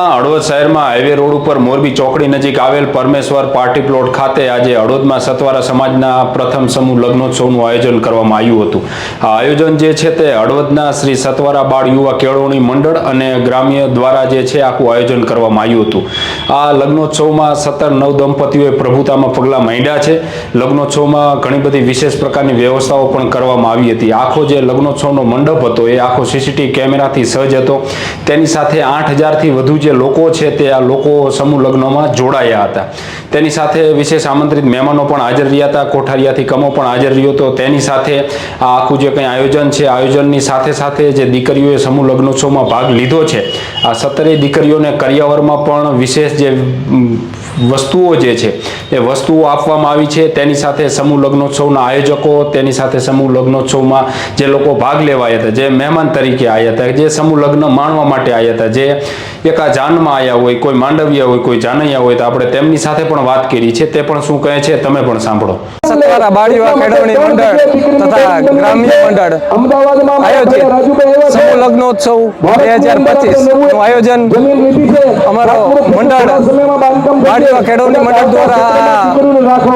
બનાસકાંઠાના હળવદ શહેરમાં highway road ઉપર મોરબી ચોકડી નજીક આવેલ પરમેશ્વર પાર્ટી પ્લોટ ખાતે આજે હળવદમાં સતવારા સમાજના પ્રથમ સમૂહ લગ્નોત્સવનું આયોજન કરવામાં આવ્યું હતું. આ આયોજન જે છે તે હળવદના શ્રી સતવારા બાળ યુવા કેળવણી મંડળ અને ગ્રામ્ય દ્વારા જે છે આખું આયોજન કરવામાં આવ્યું હતું. આ લગ્નોત્સવમાં સત્તર નવ દંપતીઓએ પ્રભુતામાં પગલાં માંડ્યા છે. લગ્નોત્સવમાં ઘણી બધી વિશેષ પ્રકારની વ્યવસ્થાઓ પણ કરવામાં આવી હતી. આખો જે લગ્નોત્સવનો મંડપ હતો એ આખો સીસીટીવી કેમેરાથી સજ્જ હતો. તેની સાથે આઠ હજારથી વધુ જે લોકો છે તે આ લોકો સમૂહ લગ્નમાં જોડાયા હતા. તેની સાથે વિશેષ આમંત્રિત મહેમાનો પણ હાજર રહ્યા હતા. કોઠારિયાથી કમો પણ હાજર રહ્યો હતો. તેની સાથે આ આખું જે કંઈ આયોજન છે, આયોજનની સાથે સાથે જે દીકરીઓએ સમૂહ લગ્નોત્સવમાં ભાગ લીધો છે, આ સત્તરેય દીકરીઓને કરિયાવરમાં પણ વિશેષ જે વસ્તુઓ જે છે, એ વસ્તુઓ આપવામાં આવી છે. તેની સાથે સમૂહ લગ્નોત્સવના આયોજકો, તેની સાથે સમૂહ લગ્નોત્સવમાં જે લોકો ભાગ લેવા આવ્યા હતા, જે મહેમાન તરીકે આવ્યા હતા, જે સમૂહ લગ્ન માણવા માટે આવ્યા હતા, જે એકા જાનમાં આવ્યા હોય કોઈ માંડવિયા હોય કોઈ જાનૈયા હોય તો આપણે તેમની સાથે પણ વાત કરી છે. તે પણ શું કહે છે તમે પણ સાંભળો. સત્વારા બાળીવા કેળવણી મંડળ તથા ગ્રામ્ય મંડળ આયોજિત સમૂહ લગ્નોત્સવ બે હજાર પચીસનું આયોજન અમારો મંડળ બાળીવા કેળવણી મંડળ દ્વારા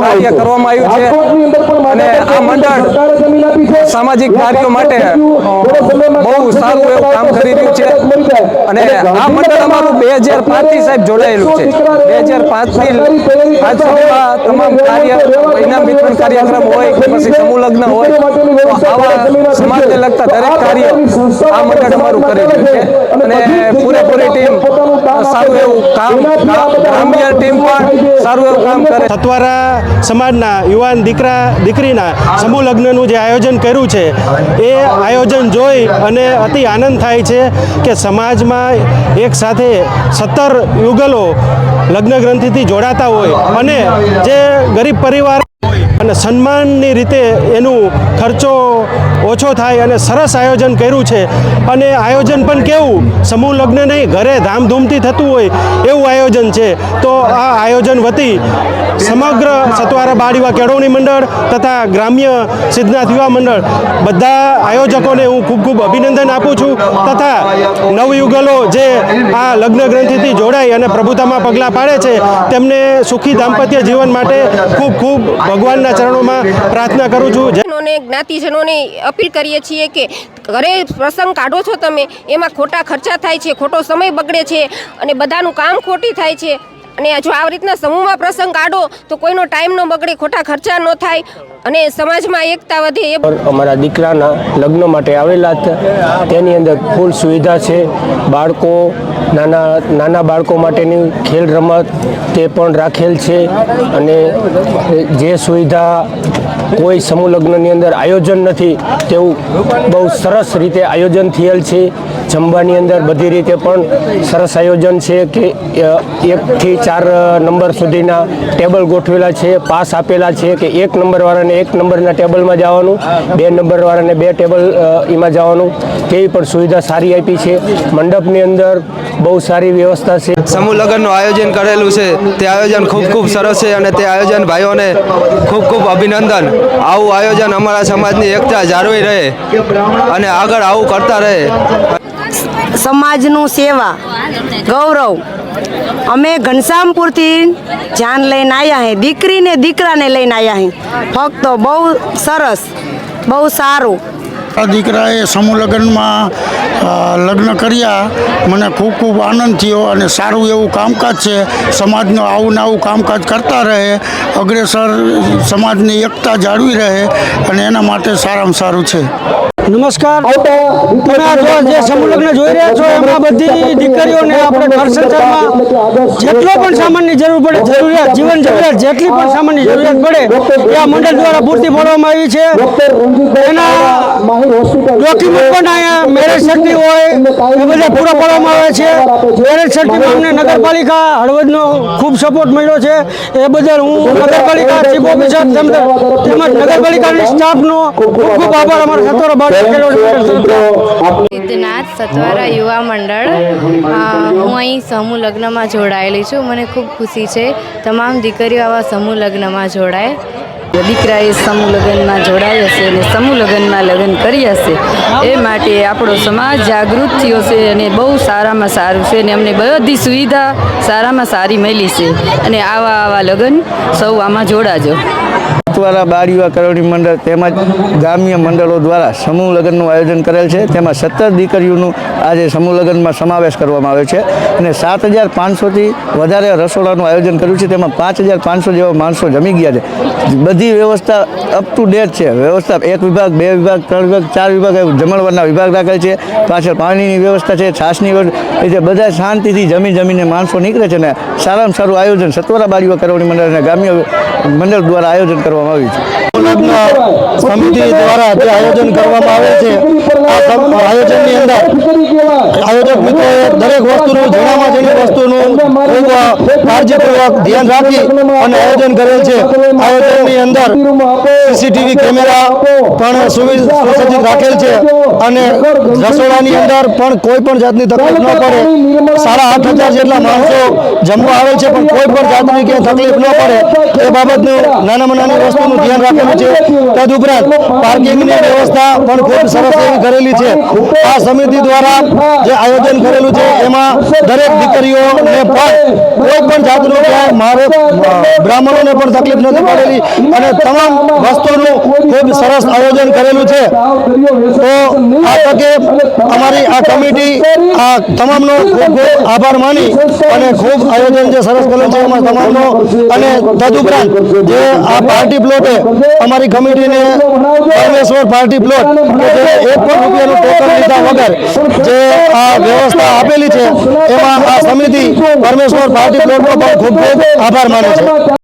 કાર્ય કરવામાં આવ્યું છે. અને આ મંડળ સામાજિક કાર્યો માટે બહુ સારું એવું કામ કરી રહ્યું છે. અને આ મંડળ અમારું બે હજાર પાંચથી સાહેબ જોડાયેલું છે. બે હજાર પાંચથી આજ સુધીમાં તમામ કાર્ય ઇનામ વિતરણ કાર્યક્રમ હોય કે પછી સમૂહ લગ્ન હોય આવા સમાજને લગતા દરેક કાર્ય આ મંડળ અમારું કરી રહ્યું છે. અને પૂરેપૂરી ટીમ સારું એવું કામ ગ્રામ્ય ટીમ પણ સારું એવું કામ કરે. સતવારા સમાજના યુવાન દીકરા દીકરીના સમૂહ લગ્નનું જે આયોજન કર્યું છે એ આયોજન જોઈ અને અતિ આનંદ થાય છે કે સમાજમાં એક સાથે સત્તર યુગલો લગ્ન ગ્રંથિથી જોડાતા હોય અને જે ગરીબ પરિવાર અને સન્માનની રીતે એનું ખર્ચો ઓછો થાય અને સરસ આયોજન કર્યું છે. અને આયોજન પણ કેવું? સમૂહ લગ્ન નહીં, ઘરે ધામધૂમથી થતું હોય એવું આયોજન છે. તો આ આયોજન વતી સમગ્ર સતવારા બાળીવા કેળવણી મંડળ તથા ગ્રામ્ય સિદ્ધનાથ યુવા મંડળ બધા આયોજકોને હું ખૂબ ખૂબ અભિનંદન આપું છું તથા નવયુગલો જે આ લગ્ન ગ્રંથિથી જોડાઈ અને પ્રભુતામાં પગલાં પાડે છે, તેમને સુખી દાંપત્ય જીવન માટે ખૂબ ખૂબ ભગવાનના ચરણોમાં પ્રાર્થના કરું છું. જ્ઞાતિજનોને અપીલ કરીએ છીએ કે ઘરે પ્રસંગ કાઢો છો તમે, એમાં ખોટા ખર્ચા થાય છે, ખોટો સમય બગડે છે અને બધાનું કામ ખોટી થાય છે. અને જો આ રીતના સમૂહમાં પ્રસંગ કાઢો તો કોઈનો ટાઈમ ન બગડે, ખોટા ખર્ચા ન થાય અને સમાજમાં એકતા વધે એ અમારા દીકરાના લગ્ન માટે આવેલા તેની અંદર ફૂલ સુવિધા છે. બાળકો, નાના નાના બાળકો માટેની ખેલ રમત તે પણ રાખેલ છે. અને જે સુવિધા કોઈ સમૂહ લગ્નની અંદર આયોજન નથી. તેવું બહુ સરસ રીતે આયોજન થયેલ છે. જમવાની અંદર બધી રીતે પણ સરસ આયોજન છે કે એકથી ચાર નંબર સુધીના ટેબલ ગોઠવેલા છે, પાસ આપેલા છે કે એક નંબરવાળાને એક નંબરના ટેબલમાં જવાનું, બે નંબરવાળાને બે ટેબલ એમાં જવાનું. તેવી પણ સુવિધા સારી આપી છે. મંડપની અંદર બહુ સારી વ્યવસ્થા છે. સમૂહ લગ્નનું આયોજન કરેલું છે. તે આયોજન ખૂબ ખૂબ સરસ છે અને તે આયોજન ભાઈઓને ખૂબ ખૂબ અભિનંદન. આવું આયોજન અમારા સમાજની એકતા જાળવી રહે અને આગળ આવું કરતા રહે. સમાજનું સેવા ગૌરવ. અમે ઘનશ્યામપુરથી જાન લઈને આવ્યા હે. દીકરીને દીકરાને લઈને આવ્યા હે. ફક્ત બહુ સરસ બહુ સારું. આ દીકરાએ સમૂહ લગ્નમાં લગ્ન કર્યા. મને ખૂબ ખૂબ આનંદ થયો અને સારું એવું કામકાજ છે. સમાજનું આવું ને આવું કામકાજ કરતા રહે. અગ્રેસર સમાજની એકતા જાળવી રહે અને એના માટે સારામાં સારું છે. નમસ્કાર. તમે જો સમૂહ લગ્ન જોઈ રહ્યા છો, એમાં બધી દીકરીઓને આપણે ઘર સંસારમાં જેટલો પણ સામાનની જરૂર પડે જરૂરિયાત જીવન જરૂરિયાત જેટલી પણ સામાનની જરૂરિયાત પડે એ આ મંડળ દ્વારા પૂર્તિ પાડવામાં આવી છે. એના ડોક્યુમેન્ટ પણ અહીંયા મેરેજ સર્ટી હોય એ બધા પૂરા પાડવામાં આવે છે. મેરેજ સર્ટીમાં અમને નગરપાલિકા હળવદનો ખૂબ સપોર્ટ મળ્યો છે. એ બદલ હું નગરપાલિકા ચીફ ઓફિસર તેમજ નગરપાલિકાની સ્ટાફનો ખૂબ ખૂબ આભાર અમારા સત્તરો બાર સિદ્ધનાથ સતવારા યુવા મંડળ. હું અહીં સમૂહ લગ્નમાં જોડાયેલી છું. મને ખૂબ ખુશી છે. તમામ દીકરીઓ આવા સમૂહ લગ્નમાં જોડાય. દીકરાએ સમૂહ લગ્નમાં જોડાયા છે અને સમૂહ લગ્નમાં લગ્ન કર્યા છે, એ માટે આપણો સમાજ જાગૃત થયો છે અને બહુ સારામાં સારું છે અને અમને બધી સુવિધા સારામાં સારી મળી છે. અને આવા આવા લગ્ન સૌ આમાં જોડાજો. સત્વારા બાર યુવા કેળવણી મંડળ તેમજ ગ્રામ્ય મંડળો દ્વારા સમૂહ લગ્નનું આયોજન કરેલ છે. તેમાં સત્તર દીકરીઓનું આજે સમૂહ લગ્નમાં સમાવેશ કરવામાં આવ્યો છે અને સાત હજાર પાંચસોથી વધારે રસોડાનું આયોજન કર્યું છે. તેમાં પાંચ હજાર પાંચસો જેવા માણસો જમી ગયા છે. બધી વ્યવસ્થા અપ ટુ ડેટ છે. વ્યવસ્થા એક વિભાગ, બે વિભાગ, ત્રણ વિભાગ, ચાર વિભાગ જમણવારના વિભાગ રાખેલ છે. પાછળ પાણીની વ્યવસ્થા છે, છાશની વ્યવસ્થા એ જે બધા શાંતિથી જમી જમીને માણસો નીકળે છે ને સારામાં સારું આયોજન સત્વરા બારીઓ કરવાની મંડળ અને ગ્રામ્ય મંડળ દ્વારા આયોજન કરવામાં આવ્યું છે સમિતિ દ્વારા જે આયોજન કરવામાં આવે છે, આ આયોજનની અંદર આયોજક મિત્રોએ દરેક વસ્તુનું ઝીણામાં ઝીણી વસ્તુનું ખૂબ કાળજીપૂર્વક ધ્યાન રાખી અને આયોજન કરેલ છે. આયોજનની અંદર સીસીટીવી કેમેરા પણ સુસજ્જિત રાખેલ છે અને રસોડાની અંદર પણ કોઈ પણ જાતની તકલીફ ન પડે. સાડા આઠ હજાર જેટલા માણસો જમવા આવે છે, પણ કોઈ પણ જાતની ક્યાંય તકલીફ ન પડે. એ બાબતનું નાનામાં નાની વસ્તુનું ધ્યાન રાખેલું છે. તદુપરાંત પાર્કિંગની વ્યવસ્થા પણ ખૂબ સરસ એવી કરેલી છે. આ સમિતિ દ્વારા જે આયોજન કરેલું છે એમાં દરેક દીકરીઓને પણ કોઈ પણ જાતનું ક્યાંય મારે બ્રાહ્મણોને પણ તકલીફ નથી પડેલી. અને તમામ વસ્તુનું ખૂબ સરસ આયોજન કરેલું છે. તો આ તકે અમારી આ કમિટી આ તમામનો ખૂબ ખૂબ આભાર માની અને ખૂબ આયોજન જે સરસ કરેલું છે એમાં તમામનો અને તદુપરાંત જે આ પાર્ટી પ્લોટે અમારી કમિટીને પરમેશ્વર પાર્ટી પ્લોટ જે એક પણ રૂપિયાનું ટોકન લીધા વગર જે આ વ્યવસ્થા આપેલી છે એમાં આ સમિતિ પરમેશ્વર પાર્ટી પ્લોટનો પણ ખૂબ ખૂબ આભાર માને છે.